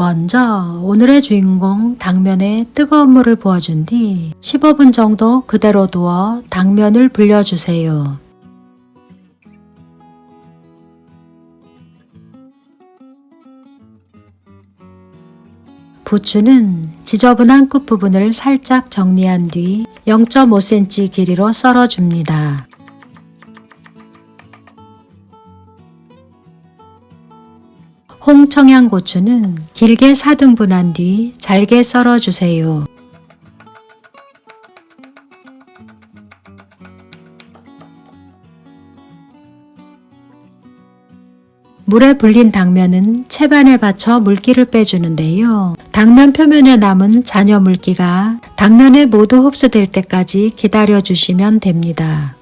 먼저 오늘의 주인공 당면에 뜨거운 물을 부어준 뒤 15분 정도 그대로 두어 당면을 불려주세요. 부추는 지저분한 끝부분을 살짝 정리한 뒤 0.5cm 길이로 썰어줍니다. 홍청양 고추는 길게 4등분한 뒤 잘게 썰어주세요. 물에 불린 당면은 채반에 받쳐 물기를 빼주는데요. 당면 표면에 남은 잔여 물기가 당면에 모두 흡수될 때까지 기다려 주시면 됩니다.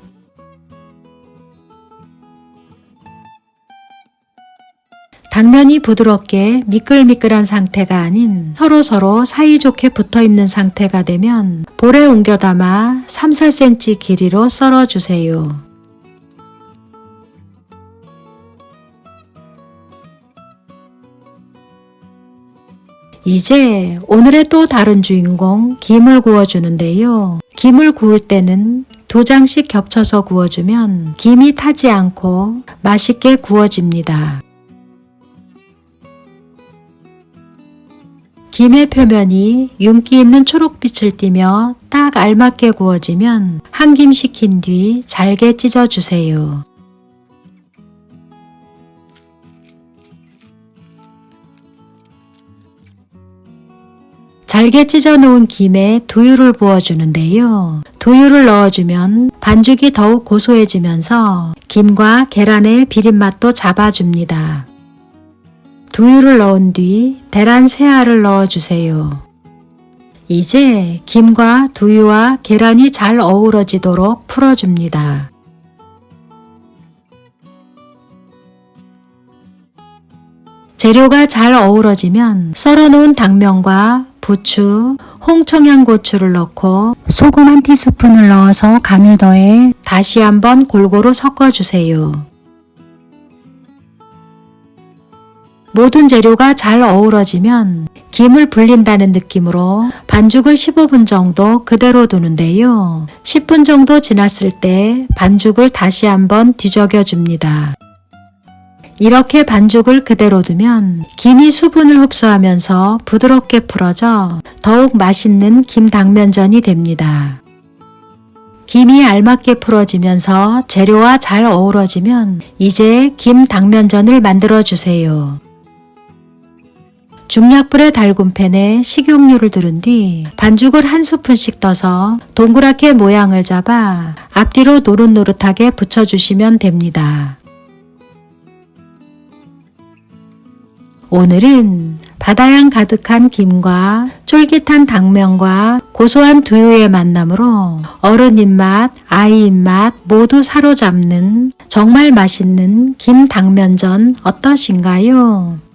당면이 부드럽게 미끌미끌한 상태가 아닌 서로서로 사이좋게 붙어 있는 상태가 되면 볼에 옮겨 담아 3, 4cm 길이로 썰어 주세요. 이제 오늘의 또 다른 주인공 김을 구워주는데요. 김을 구울 때는 두 장씩 겹쳐서 구워주면 김이 타지 않고 맛있게 구워집니다. 김의 표면이 윤기 있는 초록빛을 띠며 딱 알맞게 구워지면 한 김 식힌 뒤 잘게 찢어주세요. 잘게 찢어 놓은 김에 두유를 부어주는데요. 두유를 넣어주면 반죽이 더욱 고소해지면서 김과 계란의 비린맛도 잡아줍니다. 두유를 넣은 뒤 계란 세 알을 넣어주세요. 이제 김과 두유와 계란이 잘 어우러지도록 풀어줍니다. 재료가 잘 어우러지면 썰어놓은 당면과 부추, 홍청양고추를 넣고 소금 한 티스푼을 넣어서 간을 더해 다시 한번 골고루 섞어주세요. 모든 재료가 잘 어우러지면 김을 불린다는 느낌으로 반죽을 15분 정도 그대로 두는데요. 10분 정도 지났을 때 반죽을 다시 한번 뒤적여 줍니다. 이렇게 반죽을 그대로 두면 김이 수분을 흡수하면서 부드럽게 풀어져 더욱 맛있는 김 당면전이 됩니다. 김이 알맞게 풀어지면서 재료와 잘 어우러지면 이제 김 당면전을 만들어 주세요. 중약불의 달군 팬에 식용유를 두른 뒤 반죽을 한 스푼씩 떠서 동그랗게 모양을 잡아 앞뒤로 노릇노릇하게 붙여주시면 됩니다. 오늘은 바다향 가득한 김과 쫄깃한 당면과 고소한 두유의 만남으로 어른 입맛, 아이 입맛 모두 사로잡는 정말 맛있는 김 당면전 어떠신가요?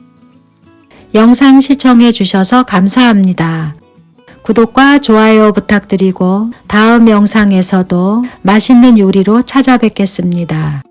영상 시청해 주셔서 감사합니다. 구독과 좋아요 부탁드리고 다음 영상에서도 맛있는 요리로 찾아뵙겠습니다.